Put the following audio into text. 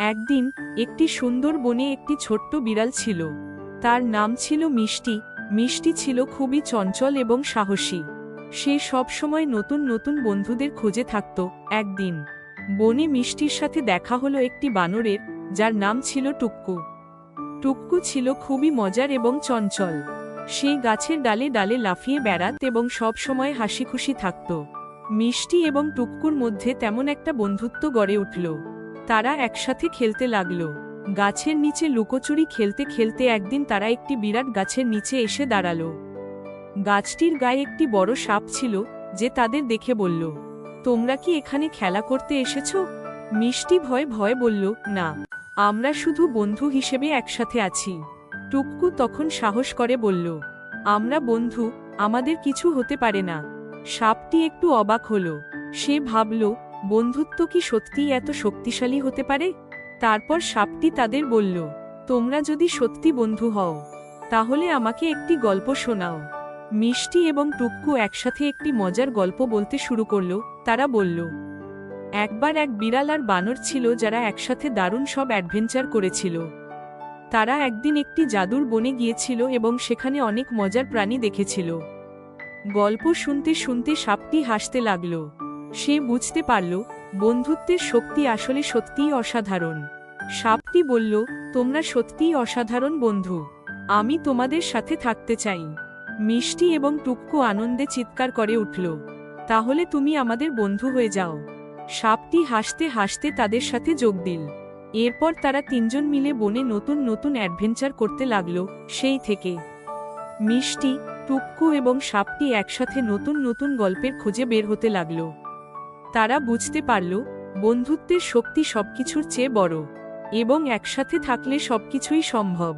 একদিন একটি সুন্দর বনে একটি ছোট্ট বিড়াল ছিল। তার নাম ছিল মিষ্টি। মিষ্টি ছিল খুবই চঞ্চল এবং সাহসী। সে সবসময় নতুন নতুন বন্ধুদের খুঁজে থাকত। একদিন বনে মিষ্টির সাথে দেখা হলো একটি বানরের, যার নাম ছিল টুক্কু। টুক্কু ছিল খুবই মজার এবং চঞ্চল। সেই গাছের ডালে ডালে লাফিয়ে বেড়াত এবং সব সময় হাসি খুশি থাকত। মিষ্টি এবং টুক্কুর মধ্যে তেমন একটা বন্ধুত্ব গড়ে উঠল। তারা একসাথে খেলতে লাগল। গাছের নিচে লুকোচুরি খেলতে খেলতে একদিন তারা একটি বিরাট গাছের নিচে এসে দাঁড়াল। গাছটির গায়ে একটি বড় সাপ ছিল, যে তাদের দেখে বলল, তোমরা কি এখানে খেলা করতে এসেছ? মিষ্টি ভয় ভয় বলল, না, আমরা শুধু বন্ধু হিসেবে একসাথে আছি। টুক্কু তখন সাহস করে বলল, আমরা বন্ধু, আমাদের কিছু হতে পারে না। সাপটি একটু অবাক হল। সে ভাবল বন্ধুত্ব কি সত্যিই এত শক্তিশালী হতে পারে? তারপর সাপটি তাদের বলল, তোমরা যদি সত্যি বন্ধু হও, তাহলে আমাকে একটি গল্প শোনাও। মিষ্টি এবং টুক্কু একসাথে একটি মজার গল্প বলতে শুরু করল। তারা বলল, একবার এক বিড়াল আর বানর ছিল যারা একসাথে দারুণ সব অ্যাডভেঞ্চার করেছিল। তারা একদিন একটি জাদুর বনে গিয়েছিল এবং সেখানে অনেক মজার প্রাণী দেখেছিল। গল্প শুনতে শুনতে সাপটি হাসতে লাগল। সে বুঝতে পারল, বন্ধুত্বের শক্তি আসলে সত্যিই অসাধারণ। সাপটি বলল, তোমরা সত্যিই অসাধারণ বন্ধু। আমি তোমাদের সাথে থাকতে চাই। মিষ্টি এবং টুক্কু আনন্দে চিৎকার করে উঠল, তাহলে তুমি আমাদের বন্ধু হয়ে যাও। সাপটি হাসতে হাসতে তাদের সাথে যোগ দিল। এরপর তারা তিনজন মিলে বনে নতুন নতুন অ্যাডভেঞ্চার করতে লাগল, সেই থেকে। মিষ্টি, টুক্কু এবং সাপটি একসাথে নতুন নতুন গল্পের খুঁজে বের হতে লাগল। তারা বুঝতে পারল বন্ধুত্বের শক্তি সবকিছুর চেয়ে বড় এবং একসাথে থাকলে সবকিছুই সম্ভব।